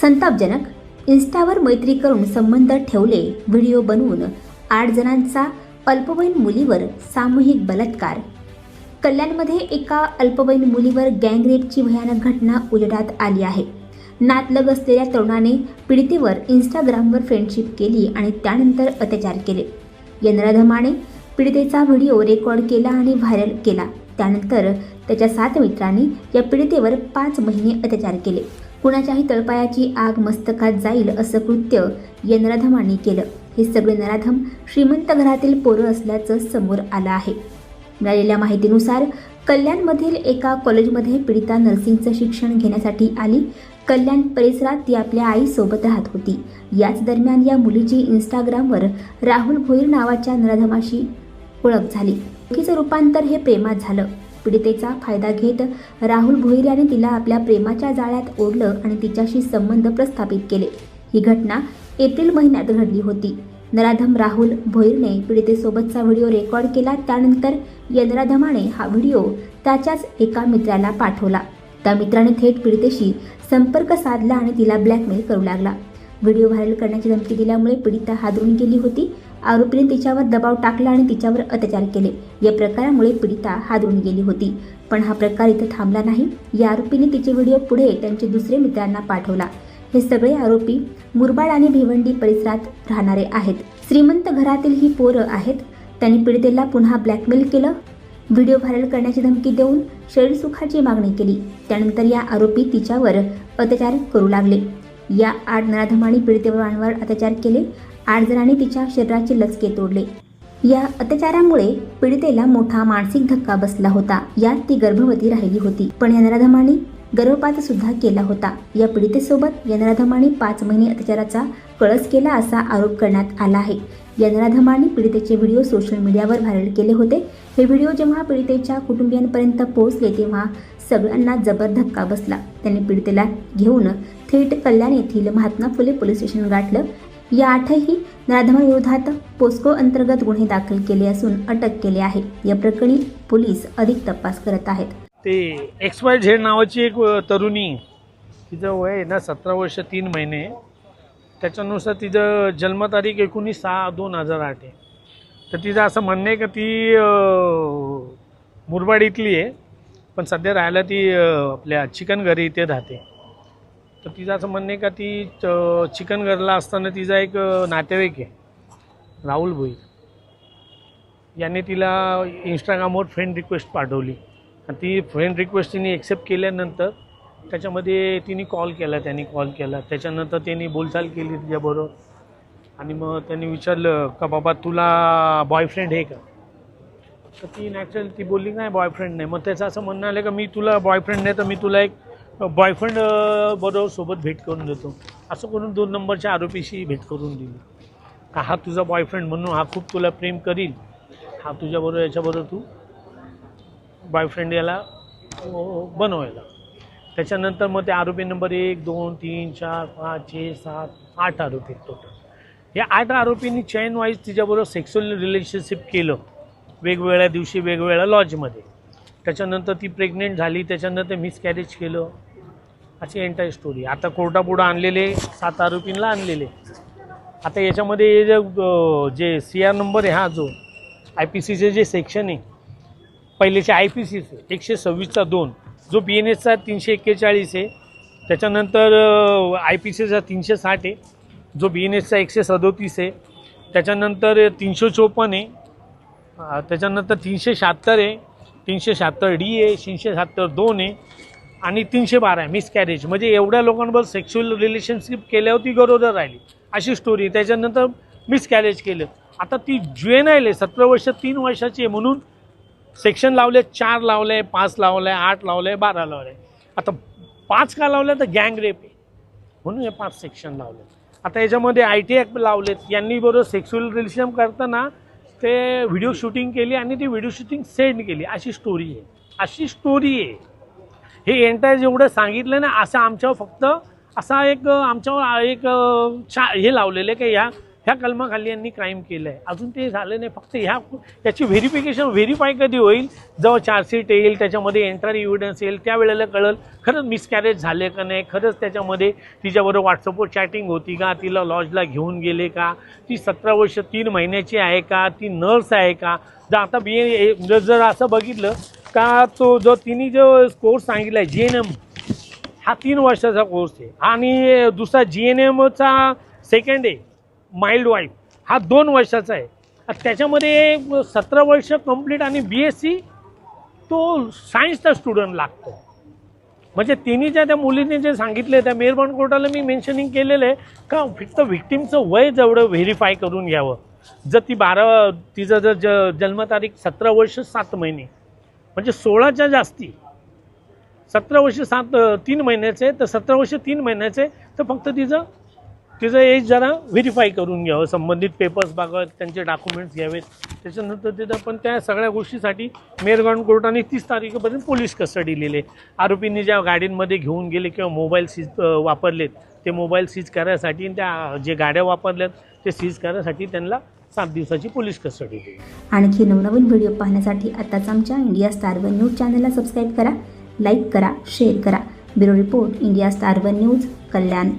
संतापजनक इन्स्टावर मैत्री करून संबंध ठेवले व्हिडिओ बनवून आठ जणांचा अल्पवयीन मुलीवर सामूहिक बलात्कार. कल्याणमध्ये एका अल्पवयीन मुलीवर गँगरेपची भयानक घटना उजडात आली आहे. नातलग असलेल्या तरुणाने पीडितेवर इंस्टाग्रामवर फ्रेंडशिप केली आणि त्यानंतर अत्याचार केले. या पीडितेचा व्हिडिओ रेकॉर्ड केला आणि व्हायरल केला. त्यानंतर त्याच्या सात मित्रांनी या पीडितेवर पाच महिने अत्याचार केले. कुणाच्याही तळपायाची आग मस्तकात जाईल असं कृत्य या नराधमांनी केलं. हे सगळे नराधम श्रीमंत घरातील पोरं असल्याचं समोर आलं आहे. मिळालेल्या माहितीनुसार कल्याणमधील एका कॉलेजमध्ये पीडिता नर्सिंगचं शिक्षण घेण्यासाठी आली. कल्याण परिसरात ती आपल्या आईसोबत राहत होती. याच दरम्यान या मुलीची इंस्टाग्रामवर राहुल भोईर नावाच्या नराधमाशी ओळख झाली. चुकीचं रूपांतर हे प्रेमात झालं. पीडितेचा फायदा घेत राहुल भोईर याने तिला आपल्या प्रेमाच्या जाळ्यात ओढलं आणि तिच्याशी संबंध प्रस्थापित केले. ही घटना एप्रिल महिन्यात घडली होती. नराधम राहुल भोईरने पीडितेसोबतचा व्हिडिओ रेकॉर्ड केला. त्यानंतर यनराधमाने हा व्हिडिओ त्याच्याच एका मित्राला पाठवला. त्या मित्राने थेट पीडितेशी संपर्क साधला आणि तिला ब्लॅकमेल करू लागला. व्हिडिओ व्हायरल करण्याची धमकी दिल्यामुळे पीडिता हादरून गेली होती. आरोपीने तिच्यावर दबाव टाकला आणि तिच्यावर अत्याचार केले. या प्रकारामुळे पीडिता हादरून गेली होती. पण हा प्रकार इथं थांबला नाही. या आरोपीने तिचे व्हिडिओ पुढे त्यांचे दुसरे मित्रांना पाठवला. हे सगळे आरोपी मुरबाड आणि भिवंडी परिसरात राहणारे आहेत. श्रीमंत घरातील ही पोरं आहेत. त्यांनी पीडितेला पुन्हा ब्लॅकमेल केलं. व्हिडिओ व्हायरल करण्याची धमकी देऊन शरीरसुखाची मागणी केली. त्यानंतर या आरोपी तिच्यावर अत्याचार करू लागले. या आठ नराधमांनी पीडितेवर अत्याचार केले आठ जणांनी तिच्या शरीराचे लचके तोडले. या अत्याचारामुळे पीडितेला मोठा मानसिक धक्का बसला होता. यात ती गर्भवती राहिली होती. पण या गर्भपात सुद्धा केला होता. या पीडितेसोबत या पाच महिने अत्याचाराचा कळस केला असा आरोप करण्यात आला आहे. या नराधमांनी पीडितेचे व्हिडिओ सोशल मीडियावर व्हायरल केले होते. हे व्हिडिओ जेव्हा पीडितेच्या कुटुंबियांपर्यंत पोहोचले तेव्हा सगळ्यांना जबर धक्का बसला. त्यांनी पीडितेला घेऊन थेट कल्याण येथील महात्मा फुले पोलीस स्टेशन गाठलं या आठही नराधमांविरोधात पोस्को अंतर्गत गुन्हे दाखल केले असून अटक केली आहे. या प्रकरणी पोलीस अधिक तपास करत आहेत. ते एक्स वाय झेड नावाची एक तरुणी तिचं वय आहे ना सतरा वर्ष तीन महिने. त्याच्यानुसार तिचं जन्मतारीख एकोणीस सहा दोन हजार आठ आहे. तर तिचं असं म्हणणं आहे का ती मुरबाड इथली आहे. पण सध्या राहायला ती आपल्या चिकन घरी इथे राहते. तर तिचं असं म्हणणं आहे का ती च- चिकनघरला असताना तिचा एक नातेवाईक आहे राहुल भोई याने तिला इंस्टाग्रामवर फ्रेंड रिक्वेस्ट पाठवली. आणि ती फ्रेंड रिक्वेस्ट तिने एक्सेप्ट केल्यानंतर त्याच्यामध्ये तिने कॉल केला त्यांनी कॉल केला. त्याच्यानंतर त्यांनी बोलचाल केली तिच्याबरोबर. आणि मग त्यांनी विचारलं का बाबा तुला बॉयफ्रेंड आहे का? तर ती नॅचरल ती बोलली नाही बॉयफ्रेंड नाही. मग त्याचं असं म्हणणं आलं का मी तुला बॉयफ्रेंड नाही तर मी तुला एक बॉयफ्रेंड बरोबर सोबत भेट करून देतो. असं करून दोन नंबरच्या आरोपीशी भेट करून दिली. का हा तुझा बॉयफ्रेंड म्हणून हा खूप तुला प्रेम करील? हा तुझ्याबरोबर याच्याबरोबर तू बॉयफ्रेंड याला बनवायला. त्याच्यानंतर मग ते आरोपी नंबर एक दोन तीन चार पाच छे सात आठ आरोपी टोटल या आठ आरोपींनी चैन वाईज तिच्याबरोबर सेक्सुअल रिलेशनशिप केलं. वेगवेगळ्या दिवशी वेगवेगळ्या लॉजमध्ये त्याच्यानंतर ती प्रेग्नेंट झाली त्याच्यानंतर मिसकॅरेज केलं. अशी एंटायर स्टोरी आता कोर्टापुढं आणलेले सात आरोपींना आणलेले. आता याच्यामध्ये जे जे सी आर नंबर आहे हा जो आय पी सीचे जे सेक्शन आहे पहिलेचे आय पी सीचे एकशे सव्वीसचा दोन जो बी एन एसचा तीनशे एक्केचाळीस आहे त्याच्यानंतर आय पी सीचा तीनशे साठ आहे जो बी एन एसचा एकशे सदोतीस आहे त्याच्यानंतर तीनशे चोपन्न आहे त्याच्यानंतर तीनशे शहात्तर आहे तीनशे शहात्तर डी आहे तीनशे शहात्तर दोन आहे आणि तीनशे बारा आहे मिसकॅरेज म्हणजे एवढ्या लोकांबरोबर सेक्शुअल रिलेशनशिप केल्यावर ती गरोदर राहिली. अशी स्टोरी त्याच्यानंतर मिसकॅरेज केलं. आता ती ज्वेनाईल आहे सतरा वर्ष तीन वर्षाची आहे म्हणून सेक्शन लावले चार लावले पाच लावले आठ लावले बारा लावले आता पाच का लावले तर गँग रेप आहे. म्हणून हे पाच सेक्शन लावले आता याच्यामध्ये आय टी ॲक्ट लावलेत. यांनी बरोबर सेक्शुअल रिलेशन करताना ते व्हिडिओ शूटिंग केली आणि ती व्हिडिओ शूटिंग सेंड केली. अशी स्टोरी आहे. अशी स्टोरी आहे. हे एंटायर जेवढं सांगितलं ना असं आमच्यावर फक्त असा एक आमच्यावर एक छा हे लावलेलं आहे की ह्या ह्या कलमाखाली यांनी क्राईम केलं आहे अजून ते झालं नाही. फक्त ह्या याची व्हेरिफिकेशन व्हेरीफाय कधी होईल? जेव्हा चार्जशीट येईल त्याच्यामध्ये एंट्री एव्हिडन्स येईल त्यावेळेला कळल खरंच मिसकॅरेज झाले का नाही खरंच त्याच्यामध्ये तिच्याबरोबर व्हॉट्सअपवर चॅटिंग होती का तिला लॉजला घेऊन गेले का ती सतरा वर्ष तीन महिन्याची आहे का ती नर्स आहे का? जर आता बी ए जर असं बघितलं का तो जो तिने जो कोर्स सांगितला आहे जी एन एम हा तीन वर्षाचा कोर्स आहे. आणि दुसरा जी एन एमचा सेकंड आहे माइल्ड वाईफ हा दोन वर्षाचा आहे. त्याच्यामध्ये सतरा वर्ष कंप्लीट आणि बी एस सी तो सायन्सचा स्टुडंट लागतो. म्हणजे तिने ज्या त्या मुलीने जे सांगितले त्या मेरबॉन कोर्टाला मी मेन्शनिंग केलेलं आहे का फक्त व्हिक्टीमचं वय जेवढं व्हेरीफाय करून घ्यावं. जर ती बारा तिचं जर ज जन्मतारीख सतरा वर्ष सात महिने म्हणजे सोळाच्या जास्ती. सतरा वर्ष सात तीन महिन्याचे तर सतरा वर्ष तीन महिन्याचे तर फक्त तिचं तिचं एज जरा व्हेरीफाय करून घ्यावं. संबंधित पेपर्स बघावेत त्यांचे डॉक्युमेंट्स घ्यावेत. त्याच्यानंतर तिथं पण त्या सगळ्या गोष्टीसाठी मेरगाव कोर्टाने तीस तारखेपर्यंत पोलीस कस्टडी लिहिले आरोपींनी ज्या गाडींमध्ये घेऊन गेले किंवा मोबाईल सीज वापरलेत ते मोबाईल सीज करायसाठी आणि त्या जे गाड्या वापरल्यात ते सीज करायसाठी त्यांना सात दिवसाची पोलीस कस्टडी दिली आणखी नवनवीन व्हिडिओ पाहण्यासाठी आताच आमच्या इंडिया स्टार वन न्यूज चॅनलला सबस्क्राईब करा लाईक करा शेअर करा. Bureau report India Star One News Kalyan.